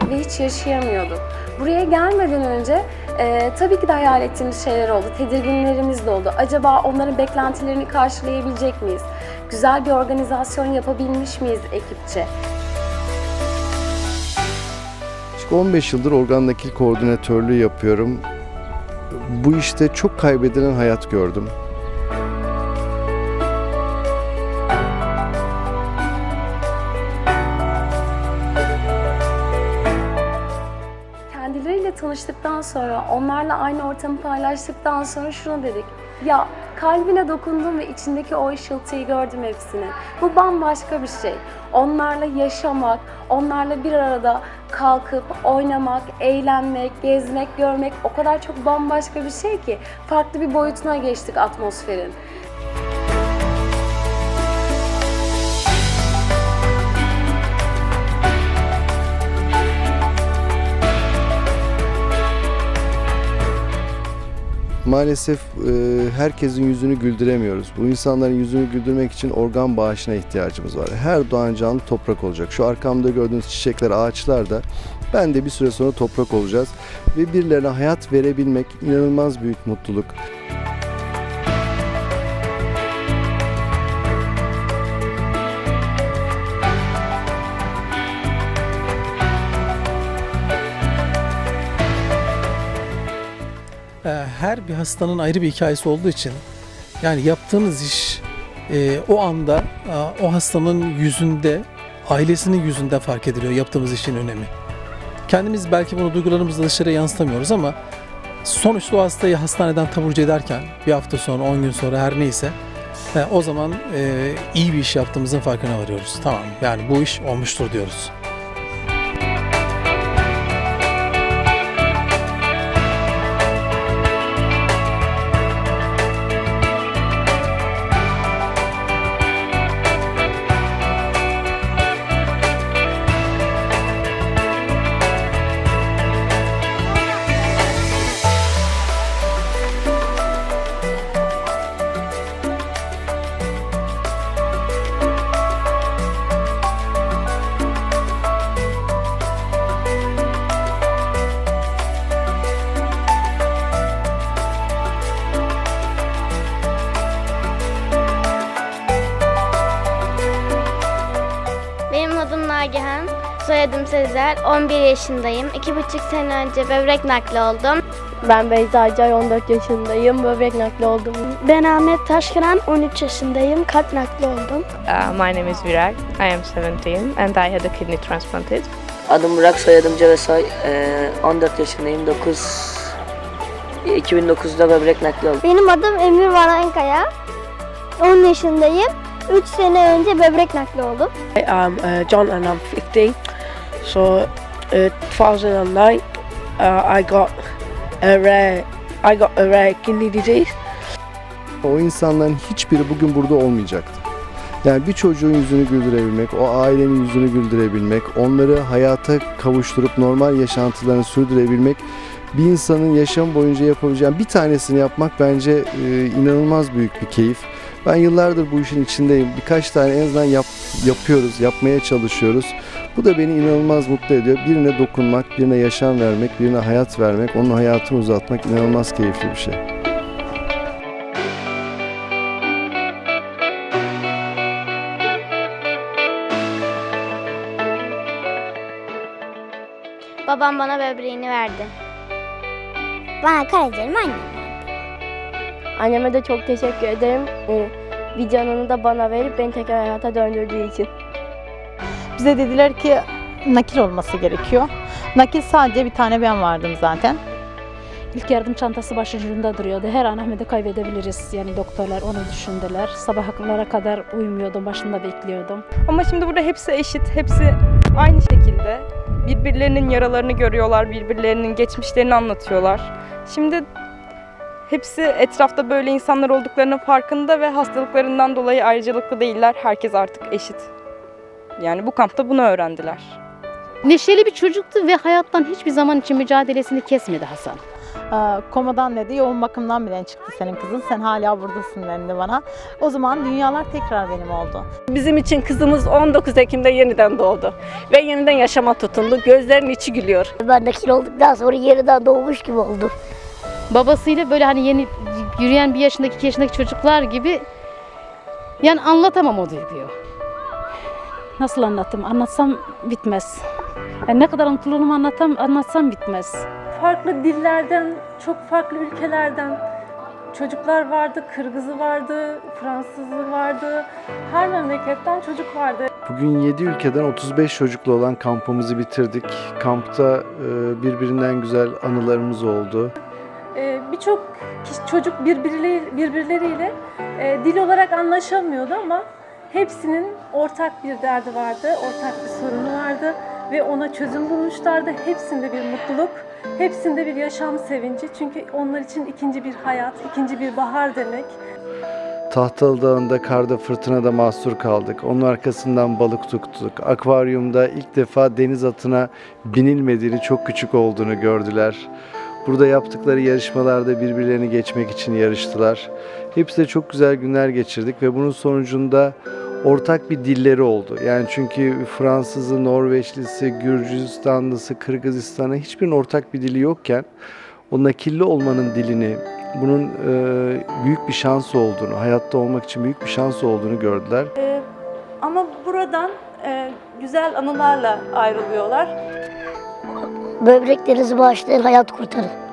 hiç yaşayamıyorduk. Buraya gelmeden önce e, tabii ki de hayal ettiğimiz şeyler oldu, tedirginlerimiz de oldu. Acaba onların beklentilerini karşılayabilecek miyiz? Güzel bir organizasyon yapabilmiş miyiz ekipçe? Çünkü 15 yıldır organ nakil koordinatörlüğü yapıyorum. Bu işte çok kaybedilen hayat gördüm. Tanıştıktan sonra, onlarla aynı ortamı paylaştıktan sonra şunu dedik. Ya kalbine dokundum ve içindeki o ışıltıyı gördüm hepsinin. Bu bambaşka bir şey. Onlarla yaşamak, onlarla bir arada kalkıp oynamak, eğlenmek, gezmek, görmek o kadar çok bambaşka bir şey ki farklı bir boyutuna geçtik atmosferin. Maalesef e, herkesin yüzünü güldüremiyoruz. Bu insanların yüzünü güldürmek için organ bağışına ihtiyacımız var. Her doğan canlı toprak olacak. Şu arkamda gördüğünüz çiçekler, ağaçlar da ben de bir süre sonra toprak olacağız. Ve birilerine hayat verebilmek inanılmaz büyük mutluluk. Her bir hastanın ayrı bir hikayesi olduğu için yani yaptığınız iş e, o anda e, o hastanın yüzünde, ailesinin yüzünde fark ediliyor yaptığımız işin önemi. Kendimiz belki bunu duygularımızla dışarıya yansıtamıyoruz ama sonuçta o hastayı hastaneden taburcu ederken bir hafta sonra, 10 gün sonra her neyse e, o zaman e, iyi bir iş yaptığımızın farkına varıyoruz. Tamam yani bu iş olmuştur diyoruz. Soyadım Sezer, 11 yaşındayım. 2,5 sene önce böbrek nakli oldum. Ben Beyza Acay, 14 yaşındayım. Böbrek nakli oldum. Ben Ahmet Taşkıran, 13 yaşındayım. Kalp nakli oldum. Uh, my name is Virag. I am 17 and I had a kidney transplanted. Adım Burak, soyadım Carasoy. Ee, 14 yaşındayım. 9 2009'da böbrek nakli oldum. Benim adım Emir Varankaya. 10 yaşındayım. 3 sene önce böbrek nakli oldum. I am uh, John and I'm 15. So, uh, 2009, uh, I got a rare, I got a rare kidney disease. O insanların hiçbiri bugün burada olmayacaktı. Yani bir çocuğun yüzünü güldürebilmek, o ailenin yüzünü güldürebilmek, onları hayata kavuşturup normal yaşantılarını sürdürebilmek bir insanın yaşam boyunca yapabileceği bir tanesini yapmak bence e, inanılmaz büyük bir keyif. Ben yıllardır bu işin içindeyim. Birkaç tane en azından yap, yapıyoruz, yapmaya çalışıyoruz. Bu da beni inanılmaz mutlu ediyor. Birine dokunmak, birine yaşam vermek, birine hayat vermek, onun hayatını uzatmak inanılmaz keyifli bir şey. Babam bana böbreğini verdi. Bana karaciğerimi annem. Anneme de çok teşekkür ederim. Ee, Bir canını da bana verip beni tekrar hayata döndürdüğü için. Bize dediler ki nakil olması gerekiyor. Nakil sadece bir tane ben vardım zaten. İlk yardım çantası başucunda duruyordu. Her an Ahmet'i kaybedebiliriz. Yani doktorlar onu düşündüler. Sabahlara kadar uyumuyordum, başında bekliyordum. Ama şimdi burada hepsi eşit, hepsi aynı şekilde. Birbirlerinin yaralarını görüyorlar, birbirlerinin geçmişlerini anlatıyorlar. Şimdi hepsi etrafta böyle insanlar olduklarının farkında ve hastalıklarından dolayı ayrıcalıklı değiller. Herkes artık eşit. Yani bu kampta bunu öğrendiler. Neşeli bir çocuktu ve hayattan hiçbir zaman için mücadelesini kesmedi Hasan. Ee, komadan dedi, yoğun bakımdan bile çıktı senin kızın. Sen hala buradasın dedi bana. O zaman dünyalar tekrar benim oldu. Bizim için kızımız 19 Ekim'de yeniden doğdu ve yeniden yaşama tutundu. Gözlerinin içi gülüyor. Ben nakil olduktan sonra yeniden doğmuş gibi oldum. Babasıyla böyle hani yeni yürüyen bir yaşındaki iki yaşındaki çocuklar gibi yani anlatamam o duyguyu. Nasıl anlatayım? Anlatsam bitmez. Yani ne kadar mutluluğumu anlatam, anlatsam bitmez. farklı dillerden, çok farklı ülkelerden çocuklar vardı. Kırgızı vardı, Fransızı vardı. Her memleketten çocuk vardı. Bugün 7 ülkeden 35 çocuklu olan kampımızı bitirdik. Kampta e, birbirinden güzel anılarımız oldu. Birçok çocuk birbirleri, birbirleriyle e, dil olarak anlaşamıyordu ama hepsinin ortak bir derdi vardı, ortak bir sorunu vardı ve ona çözüm bulmuşlardı. Hepsinde bir mutluluk, hepsinde bir yaşam sevinci. Çünkü onlar için ikinci bir hayat, ikinci bir bahar demek. Tahtalı Dağı'nda karda fırtınada mahsur kaldık. Onun arkasından balık tuttuk. Akvaryumda ilk defa deniz atına binilmediğini, çok küçük olduğunu gördüler. Burada yaptıkları yarışmalarda birbirlerini geçmek için yarıştılar. Hepsi de çok güzel günler geçirdik ve bunun sonucunda ortak bir dilleri oldu. Yani çünkü Fransızı, Norveçlisi, Gürcistanlısı, Kırgızistan'ı hiçbirinin ortak bir dili yokken o nakilli olmanın dilini, bunun e, büyük bir şans olduğunu, hayatta olmak için büyük bir şans olduğunu gördüler. Ama buradan e, güzel anılarla ayrılıyorlar. Böbreklerinizi bağışlayın hayat kurtarın.